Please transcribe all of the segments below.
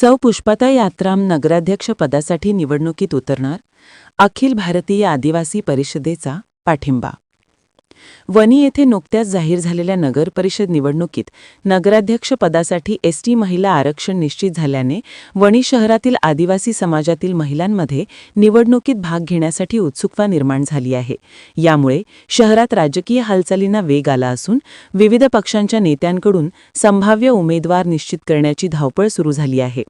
सौ पुष्पाताई यात्राम नगराध्यक्ष पदासाठी निवडणुकीत उतरणार अखिल भारतीय आदिवासी परिषदेचा पाठिंबा. वणी येथे नुकत्याच जाहीर झालेल्या नगर परिषद निवडणुकीत नगराध्यक्ष पदासाठी एसटी महिला आरक्षण निश्चित झाल्याने वणी शहरातील आदिवासी समाजातील महिलांमध्ये निवडणुकीत भाग घेण्यासाठी उत्सुकता निर्माण झाली आहे. यामुळे शहरात राजकीय हालचालींना वेग आला असून विविध पक्षांच्या नेत्यांकडून संभाव्य उमेदवार निश्चित करण्याची धावपळ सुरू झाली आहे.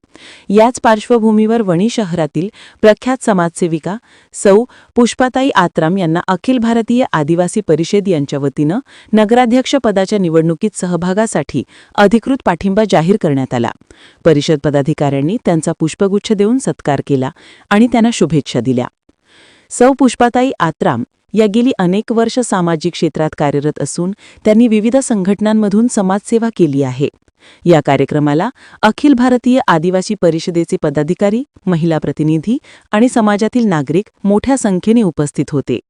याच पार्श्वभूमीवर वणी शहरातील प्रख्यात समाजसेविका सौ पुष्पाताई आत्राम यांना अखिल भारतीय आदिवासी परिषद यांच्या वतीनं नगराध्यक्ष पदाच्या निवडणुकीत सहभागासाठी अधिकृत पाठिंबा जाहीर करण्यात आला. परिषद पदाधिकाऱ्यांनी त्यांचा पुष्पगुच्छ देऊन सत्कार केला आणि त्यांना शुभेच्छा दिल्या. सौ पुष्पाताई आत्राम या गेली अनेक वर्ष सामाजिक क्षेत्रात कार्यरत असून त्यांनी विविध संघटनांमधून समाजसेवा केली आहे. या कार्यक्रमाला अखिल भारतीय आदिवासी परिषदेचे पदाधिकारी महिला प्रतिनिधी आणि समाजातील नागरिक मोठ्या संख्येने उपस्थित होते.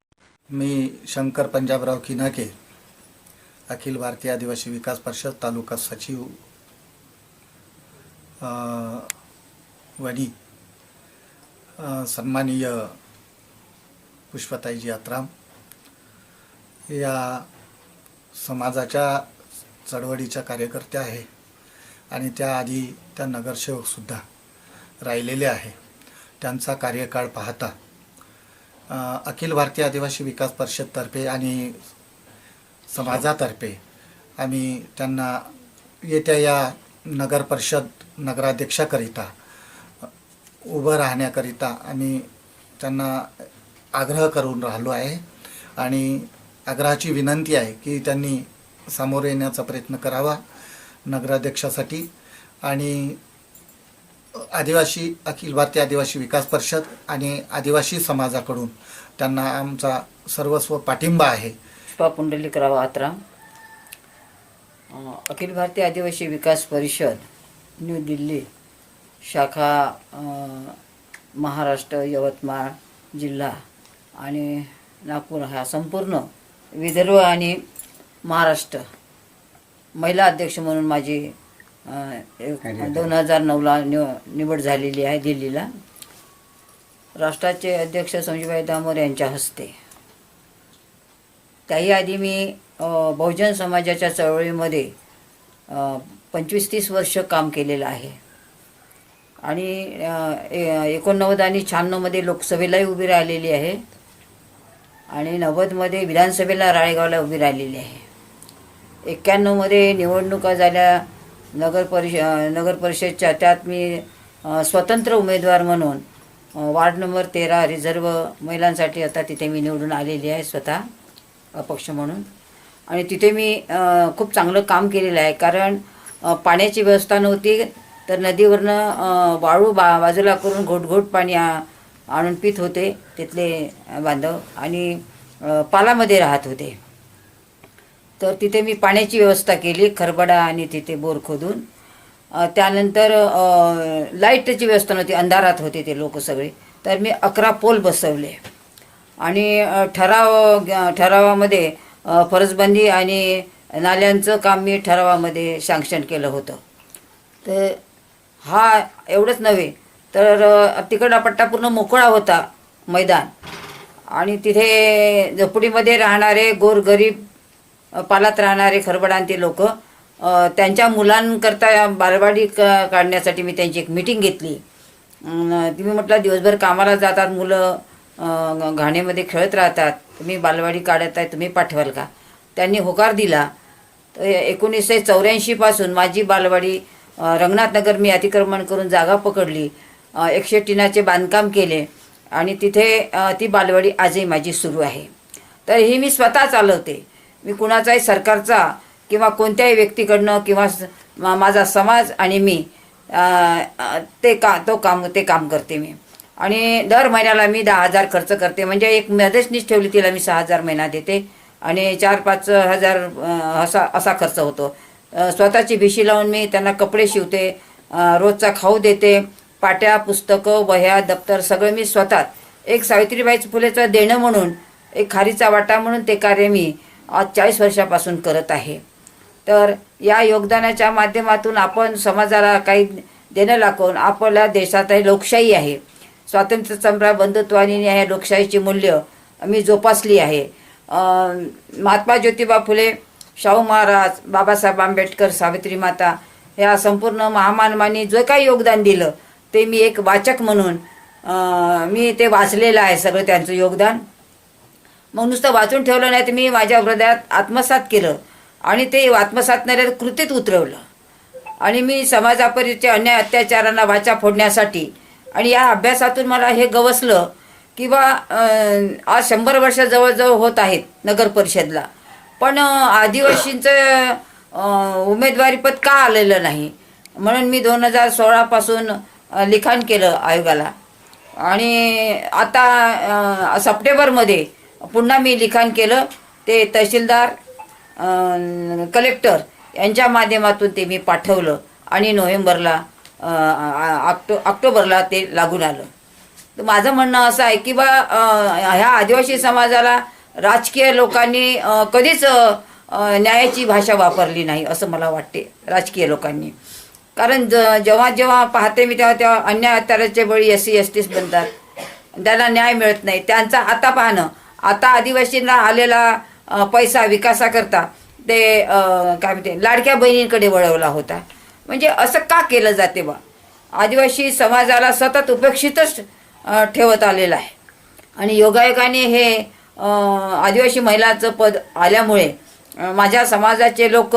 मी शंकर पंजाबराव किनाके अखिल भारतीय आदिवासी विकास परिषद तालुका सचिव वणी सन्माननीय पुष्पताईजी आत्राम या समाजाच्या चळवळीच्या कार्यकर्त्या आहे आणि त्याआधी त्या नगरसेवकसुद्धा राहिलेले आहे. त्यांचा कार्यकाळ पाहता अखिल भारतीय आदिवासी विकास परिषदतर्फे आणि समाजातर्फे आम्ही त्यांना येत्या या नगर परिषद नगराध्यक्षाकरिता उभं राहण्याकरिता आम्ही त्यांना आग्रह करून राहिलो आहे. आणि आग्रहाची विनंती आहे की त्यांनी सामोरे येण्याचा प्रयत्न करावा नगराध्यक्षासाठी. आणि आदिवासी अखिल भारतीय आदिवासी विकास परिषद आणि आदिवासी समाजाकडून त्यांना आमचा सर्वस्व पाठिंबा आहे. पुष्पा पुंडलिकराव आत्राम. अखिल भारतीय आदिवासी विकास परिषद न्यू दिल्ली शाखा महाराष्ट्र यवतमाळ जिल्हा आणि नागपूर हा संपूर्ण विदर्भ आणि महाराष्ट्र महिला अध्यक्ष म्हणून माझी दोन हजार नऊला निव निवड झालेली आहे दिल्लीला. राष्ट्राचे अध्यक्ष संजूभाई दामोर यांच्या हस्ते. त्याही आधी मी बहुजन समाजाच्या चळवळीमध्ये पंचवीस तीस वर्ष काम केलेलं आहे. आणि एकोणनव्वद आणि शहाण्णवमध्ये लोकसभेलाही उभी राहिलेली आहे. आणि नव्वदमध्ये विधानसभेला राळेगावला उभी राहिलेली आहे. एक्क्याण्णवमध्ये निवडणुका झाल्या नगर परिष नगर परिषदच्या त्यात मी स्वतंत्र उमेदवार म्हणून वार्ड नंबर तेरा रिझर्व महिलांसाठी आता तिथे मी निवडून आलेली आहे स्वतः अपक्ष म्हणून. आणि तिथे मी खूप चांगलं काम केलेलं आहे कारण पाण्याची व्यवस्था नव्हती तर नदीवरनं वाळू बा बाजूला करून घोटघोट पाणी आ- आणून पित होते तिथले बांधव आणि पालामध्ये राहत होते. तर तिथे मी पाण्याची व्यवस्था केली खरबडा आणि तिथे बोर खोदून. त्यानंतर लाईटची व्यवस्था नव्हती अंधारात होते ते लोक सगळे. तर मी अकरा पोल बसवले. आणि ठराव ठरावामध्ये फरसबंदी आणि नाल्यांचं काम मी ठरावामध्ये सँक्शन केलं होतं. तर हा एवढंच नव्हे तर अ, तिकडला पट्टा पूर्ण मोकळा होता मैदान. आणि तिथे झोपडीमध्ये राहणारे गोरगरीब पालात राहणारे खरबडांती लोक त्यांच्या मुलांकरता बालवाडी क काढण्यासाठी मी त्यांची एक मिटिंग घेतली. तुम्ही म्हटलं दिवसभर कामाला जातात मुलं घाणेमध्ये खेळत राहतात. तुम्ही बालवाडी काढत आहे तुम्ही पाठवाल का? त्यांनी होकार दिला. तर एकोणीसशे चौऱ्याऐंशीपासून माझी बालवाडी रंगनाथनगर मी अतिक्रमण करून जागा पकडली. एकशे टिनाचे बांधकाम केले. आणि तिथे ती बालवाडी आजही माझी सुरू आहे. तर ही मी स्वतः चालवते. मी कुणाचाही सरकारचा किंवा कोणत्याही व्यक्तीकडनं किंवा स- मा- माझा समाज आणि मी ते का तो काम ते काम करते मी. आणि दर महिन्याला मी दहा हजार खर्च करते. म्हणजे एक मदतनीच ठेवली तिला मी सहा हजार महिना देते. आणि चार पाच हजार असा असा खर्च होतो. स्वतःची भिशी लावून मी त्यांना कपडे शिवते रोजचा खाऊ देते पाट्या पुस्तकं वह्या दप्तर सगळं मी स्वतः. एक सावित्रीबाई फुलेचं देणं म्हणून एक खारीचा वाटा म्हणून ते कार्य मी आज चाळीस वर्षापासून करत आहे. तर या योगदानाच्या माध्यमातून आपण समाजाला काही देणं लागून आपल्या देशात आहे लोकशाही आहे. स्वातंत्र्य सम्राट बंधुत्वानी ह्या लोकशाहीची मूल्य मी जोपासली आहे. महात्मा ज्योतिबा फुले शाहू महाराज बाबासाहेब आंबेडकर सावित्री माता ह्या संपूर्ण महामानवानी जे काही योगदान दिलं ते मी एक वाचक म्हणून मी ते वाचलेलं आहे सगळं त्यांचं योगदान. मग नुसतं वाचून ठेवलं नाही तर मी माझ्या हृदयात आत्मसात केलं. आणि ते आत्मसातणाऱ्या कृतीत उतरवलं. आणि मी समाजापरीच्या अन्याय अत्याचारांना वाचा फोडण्यासाठी आणि या अभ्यासातून मला हे गवसलं की बा आज शंभर वर्ष जवळजवळ होत आहेत नगर परिषदला. पण आदिवासींचं उमेदवारीपद का आलेलं नाही? म्हणून मी दोन हजार सोळापासून लिखाण केलं आयोगाला. आणि आता सप्टेंबरमध्ये पुन्हा मी लिखाण केलं. ते तहसीलदार कलेक्टर यांच्या माध्यमातून ते मी पाठवलं आणि नोव्हेंबरला ऑक्टो ऑक्टोबरला ते लागून आलं. तर माझं म्हणणं असं आहे की बा ह्या आदिवासी समाजाला राजकीय लोकांनी कधीच न्यायाची भाषा वापरली नाही असं मला वाटते राजकीय लोकांनी. कारण ज जेव्हा जेव्हा पाहते मी तेव्हा तेव्हा अन्याय अत्याचाराचे बळी एस सी एस टीस बनतात. त्यांना न्याय मिळत नाही. त्यांचा आता पाहणं आता आदिवासींना आलेला पैसा विकासाकरता ते काय म्हणते लाडक्या बहिणींकडे वळवला होता. म्हणजे असं का केलं जाते बा? आदिवासी समाजाला सतत उपेक्षितच ठेवत आलेलं आहे. आणि योगायोगाने हे आदिवासी महिलाचं पद आल्यामुळे माझ्या समाजाचे लोक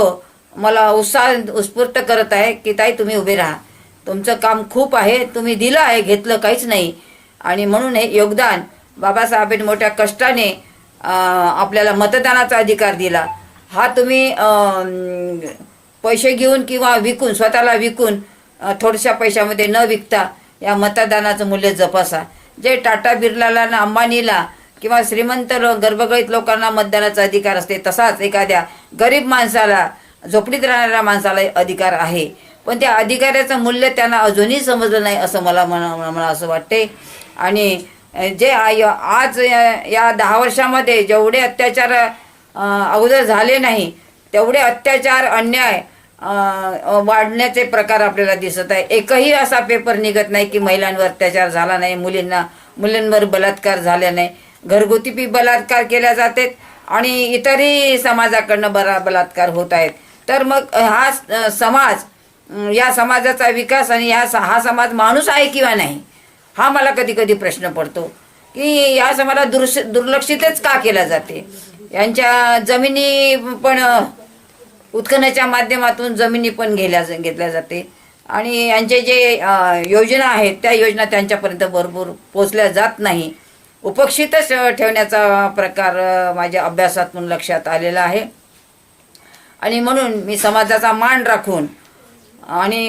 मला उत्साह उत्स्फूर्त करत आहे की ताई तुम्ही उभे राहा. तुमचं काम खूप आहे. तुम्ही दिलं आहे घेतलं काहीच नाही. आणि म्हणून हे योगदान बाबासाहेबांनी मोठ्या कष्टाने आपल्याला मतदानाचा अधिकार दिला. हा तुम्ही पैसे घेऊन किंवा विकून स्वतःला विकून थोड्याशा पैशामध्ये न विकता या मतदानाचं मूल्य जपासा. जे टाटा बिर्लाला ना अंबानीला किंवा श्रीमंत गर्भगळीत लोकांना मतदानाचा अधिकार असते तसाच एखाद्या गरीब माणसाला झोपडीत राहणाऱ्या माणसाला अधिकार आहे. पण त्या अधिकाराचं मूल्य त्यांना अजूनही समजलं नाही असं मला म्हणा मला असं वाटते. आणि जे आय- आज या- दहा वर्षामध्ये जेवढे अत्याचार अगोदर झाले नाही तेवढे अत्याचार अन्याय वाढण्याचे प्रकार आपल्याला दिसत आहे. एकही असा पेपर निघत नाही की महिलांवर अत्याचार झाला नाही मुलींना मुलींवर बलात्कार झाले नाही. घरगुती बी बलात्कार केल्या जातात आणि इतरही समाजाकडनं बरा बलात्कार होत आहेत. तर मग हा समाज या समाजाचा विकास आणि या स- हा समाज माणूस आहे किंवा नाही? हा मला कधी कधी प्रश्न पडतो की या समाजाला दुर्श दुर्लक्षितच का केला जाते? यांच्या जमिनी पण अं, उत्खननाच्या माध्यमातून जमिनी पण घेल्या घेतल्या जाते. आणि यांचे जे योजना आहेत त्या योजना त्यांच्यापर्यंत भरपूर पोचल्या जात नाही. उपक्षितच ठेवण्याचा प्रकार माझ्या अभ्यासातून लक्षात आलेला आहे. आणि म्हणून मी समाजाचा मान राखून आणि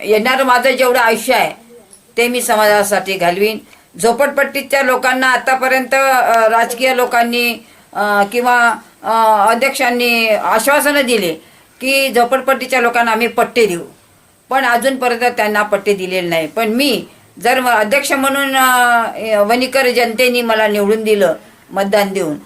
येणारं माझं जेवढं आयुष्य आहे ते मी समाजासाठी घालवीन. झोपडपट्टीच्या लोकांना आतापर्यंत राजकीय लोकांनी किंवा अध्यक्षांनी आश्वासनं दिले की झोपडपट्टीच्या लोकांना आम्ही पट्टे देऊ. पण अजूनपर्यंत त्यांना पट्टे दिलेले नाही. पण मी जर अध्यक्ष म्हणून अ, वणीकर जनतेने मला निवडून दिलं मतदान देऊन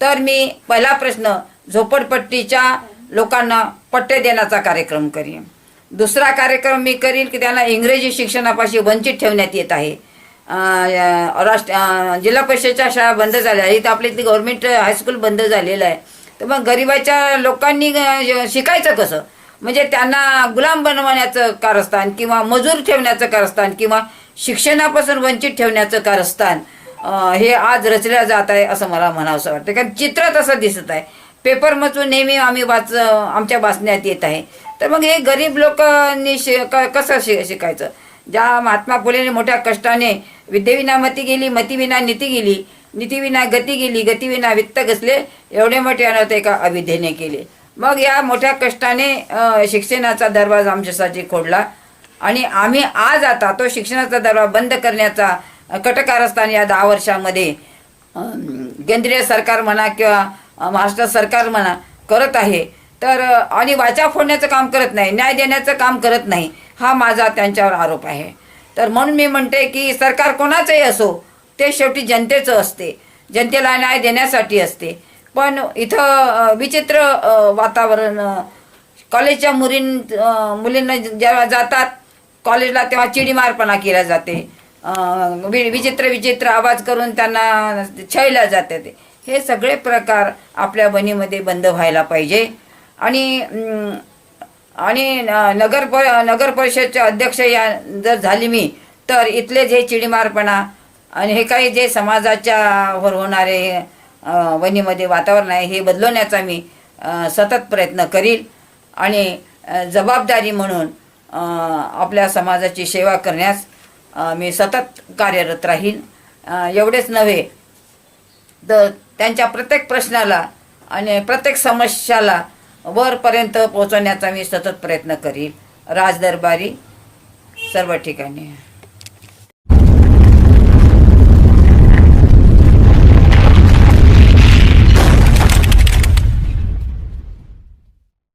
तर मी पहिला प्रश्न झोपडपट्टीच्या लोकांना पट्टे देण्याचा कार्यक्रम करीन. दुसरा कार्यक्रम मी करीन की त्यांना इंग्रजी शिक्षणापाशी वंचित ठेवण्यात येत आहे. राष्ट्र जिल्हा परिषदच्या शाळा बंद झाल्या इथं आपल्या इथे गव्हर्मेंट हायस्कूल बंद झालेलं आहे. तर मग गरिबाच्या लोकांनी शिकायचं कसं? म्हणजे त्यांना गुलाम बनवण्याचं कारस्थान किंवा मजूर ठेवण्याचं कारस्थान किंवा शिक्षणापासून वंचित ठेवण्याचं कारस्थान हे आज रचल्या जात आहे असं मला म्हणावंसं वाटतं. कारण चित्र तसं दिसत आहे. पेपर मचून नेहमी आम्ही वाच आमच्या वाचण्यात येत आहे. तर मग हे गरीब लोकांनी शि कसं शि शिकायचं? ज्या महात्मा फुलेने मोठ्या कष्टाने विद्येविना मती गेली मतीविना नीती गेली नीतीविना गती गेली गतीविना वित्त घसले एवढे मोठे अनर्थ एका अविद्येने केले. मग या मोठ्या कष्टाने शिक्षणाचा दरवाजा आमच्यासाठी खोडला. आणि आम्ही आज आता तो शिक्षणाचा दरवाजा बंद करण्याचा कटकारस्थान या दहा वर्षामध्ये केंद्रीय सरकार म्हणा किंवा महाराष्ट्र सरकार म्हणा करत आहे. तर आणि वाचा फोडण्याचं काम करत नाही न्याय देण्याचं काम करत नाही हा माझा त्यांच्यावर आरोप आहे. तर म्हणून मी म्हणते की सरकार कोणाचंही असो ते शेवटी जनतेचं असते. जनतेला न्याय देण्यासाठी असते. पण इथं विचित्र वातावरण कॉलेजच्या मुलीं मुलींना जेव्हा जातात कॉलेजला तेव्हा चिडीमारपणा केला जाते. वि- विचित्र विचित्र आवाज करून त्यांना छळल्या जाते. हे सगळे प्रकार आपल्या बनीमध्ये बंद व्हायला पाहिजे. आणि आणि न- नगर प नगर परिषदचे अध्यक्ष या जर झाली मी तर इथले जे चिडीमारपणा आणि हे काही जे समाजाच्यावर होणारे वनीमध्ये वातावरण आहे हे बदलवण्याचा मी सतत प्रयत्न करील. आणि जबाबदारी म्हणून आपल्या समाजाची सेवा करण्यास मी सतत कार्यरत राहील. एवढेच नव्हे तर त्यांच्या प्रत्येक प्रश्नाला आणि प्रत्येक समस्याला वरपर्यंत पोहोचवण्याचा मी सतत प्रयत्न करील राजदरबारी सर्व ठिकाणी.